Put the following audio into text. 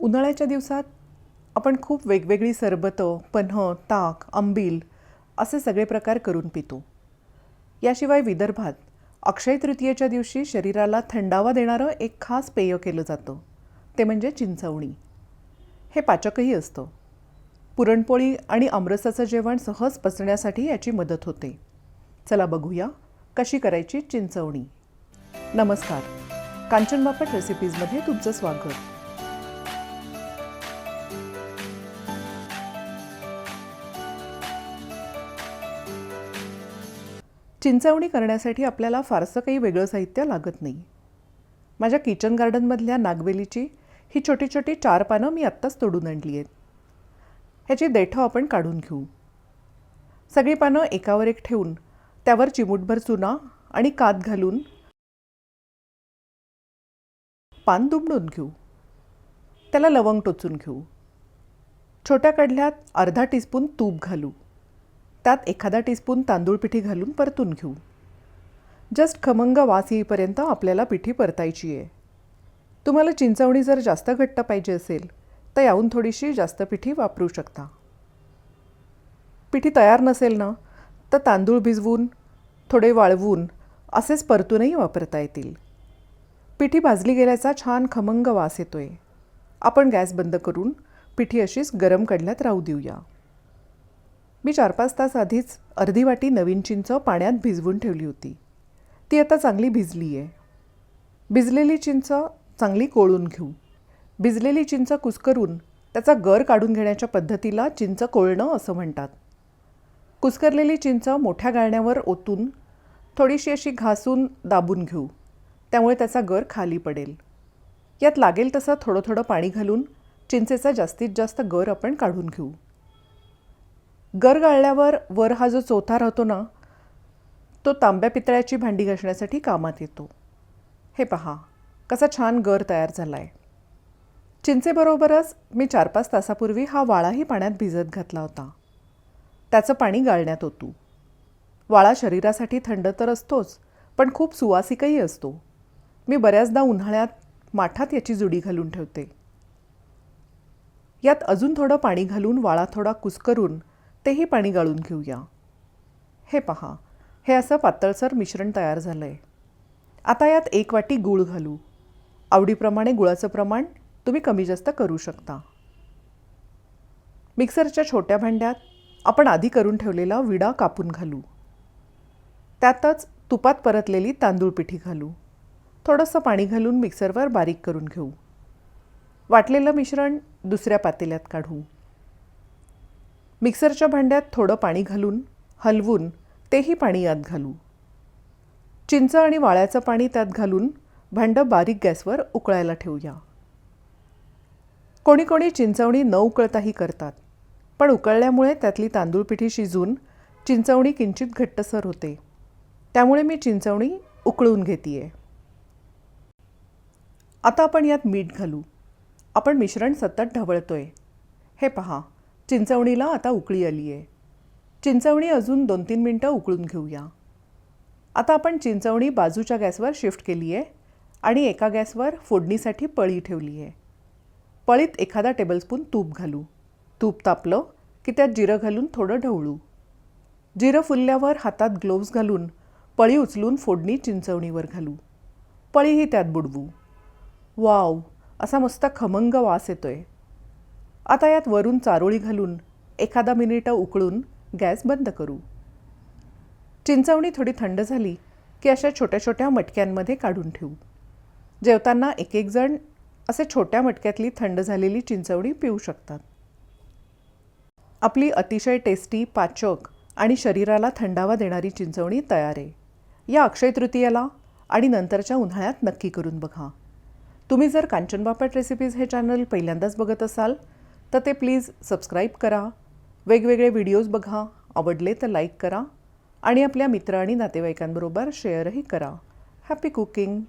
उन्हाळ्याच्या दिवसात आपण खूप वेगवेगळी सरबतं पन्ह ताक आंबील असे सगळे प्रकार करून पितो. याशिवाय विदर्भात अक्षय तृतीयेच्या दिवशी शरीराला थंडावा देणारं एक खास पेय केलं जातं. ते म्हणजे चिंचवणी. हे पाचकही असतं. पुरणपोळी आणि आमरसाचं जेवण सहज पचण्यासाठी याची मदत होते. चला बघूया कशी करायची चिंचवणी. नमस्कार. कांचन बापट रेसिपीजमध्ये तुमचं स्वागत. चिंचवणी करण्यासाठी आपल्याला फारसं काही वेगळं साहित्य लागत नाही. माझ्या किचन गार्डनमधल्या नागवेलीची ही छोटी छोटी चार पानं मी आत्ताच तोडून आणली आहेत. ह्याची देठं आपण काढून घेऊ. सगळी पानं एकावर एक ठेवून त्यावर चिमूटभर चुना आणि कात घालून पान दुमडून घेऊ. त्याला लवंग टोचून घेऊ. छोट्या कडल्यात अर्धा टीस्पून तूप घालू. त्यात एखादा टीस्पून तांदूळ पिठी घालून परतून घेऊ. जस्ट खमंग वास येईपर्यंत आपल्याला पिठी परतायची आहे. तुम्हाला चिंचवणी जर जास्त घट्ट पाहिजे असेल तर याहून थोडीशी जास्त पिठी वापरू शकता. पिठी तयार नसेल ना तर तांदूळ भिजवून थोडे वाळवून असेच परतूनही वापरता येतील. पिठी भाजली गेल्याचा छान खमंग वास येतोय. आपण गॅस बंद करून पिठी अशीच गरम कडल्यात राहू देऊया. मी चार पाच तास आधीच अर्धी वाटी नवीन चिंच पाण्यात भिजवून ठेवली होती. ती आता चांगली भिजली आहे भिजलेली चिंच चांगली कोळून घेऊ. भिजलेली चिंच कुस्करून त्याचा गर काढून घेण्याच्या पद्धतीला चिंच कोळणं असं म्हणतात. कुस्करलेली चिंच मोठ्या गाळण्यावर ओतून थोडीशी अशी घासून दाबून घेऊ. त्यामुळे त्याचा गर खाली पडेल. यात लागेल तसं थोडं थोडं पाणी घालून चिंचेचा जास्तीत जास्त गर आपण काढून घेऊ. गर गाळल्यावर वर हा जो चोथा राहतो ना तो तांब्या पितळ्याची भांडी घासण्यासाठी कामात येतो. हे पहा कसा छान गर तयार झाला आहे चिंचेबरोबरच मी चार पाच तासापूर्वी हा वाळाही पाण्यात भिजत घातला होता. त्याचं पाणी गाळण्यात होतो वाळा शरीरासाठी थंड तर असतोच पण खूप सुवासिकही असतो. मी बऱ्याचदा उन्हाळ्यात माठात याची जुडी घालून ठेवते. यात अजून थोडं पाणी घालून वाळा थोडा कुस्करून तेही पाणी गाळून घेऊया. हे पहा हे असं पातळसर मिश्रण तयार झालं आहे आता यात एक वाटी गूळ घालू. आवडीप्रमाणे गुळाचं प्रमाण तुम्ही कमी जास्त करू शकता. मिक्सरच्या छोट्या भांड्यात आपण आधी करून ठेवलेला विडा कापून घालू. त्यातच तुपात परतलेली तांदूळ पिठी घालू. थोडंसं पाणी घालून मिक्सरवर बारीक करून घेऊ. वाटलेलं मिश्रण दुसऱ्या पातेल्यात काढू. मिक्सरच्या भांड्यात थोडं पाणी घालून हलवून तेही पाणी यात घालू. चिंच आणि वाळ्याचं पाणी त्यात घालून भांडं बारीक गॅसवर उकळायला ठेवूया. कोणी कोणी चिंचवणी न उकळताही करतात पण उकळल्यामुळे त्यातली तांदूळ पिठी शिजून चिंचवणी किंचित घट्टसर होते. त्यामुळे मी चिंचवणी उकळून घेते आता आपण यात मीठ घालू. आपण मिश्रण सतत ढवळतोय. हे पहा चिंचवणीला आता उकळी आली आहे चिंचवणी अजून दोन तीन मिनटं उकळून घेऊया. आता आपण चिंचवणी बाजूच्या गॅसवर शिफ्ट केली आहे आणि एका गॅसवर फोडणीसाठी पळी ठेवली आहे पळीत एखादा टेबलस्पून तूप घालू. तूप तापलं की त्यात जिरं घालून थोडं ढवळू. जिरं फुलल्यावर हातात ग्लोव्ज घालून पळी उचलून फोडणी चिंचवणीवर घालू. पळीही त्यात बुडवू. वाव असा मस्त खमंग वास येतोय. आता यात वरून चारोळी घालून एखादा मिनिटं उकळून गॅस बंद करू. चिंचवणी थोडी थंड झाली की अशा छोट्या छोट्या मटक्यांमध्ये काढून ठेवू. जेवताना एक एक जण असे छोट्या मटक्यातली थंड झालेली चिंचवणी पिऊ शकतात. आपली अतिशय टेस्टी पाचक आणि शरीराला थंडावा देणारी चिंचवणी तयार आहे. या अक्षय तृतीयाला आणि नंतरच्या उन्हाळ्यात नक्की करून बघा. तुम्ही जर कांचनबापट रेसिपीज हे चॅनल पहिल्यांदाच बघत असाल तर ते प्लीज सबस्क्राईब करा. वेगवेगळे व्हिडिओज बघा. आवडले तर लाईक करा. आणि आपल्या मित्र आणि नातेवाईकांबरोबर शेअरही करा. Happy cooking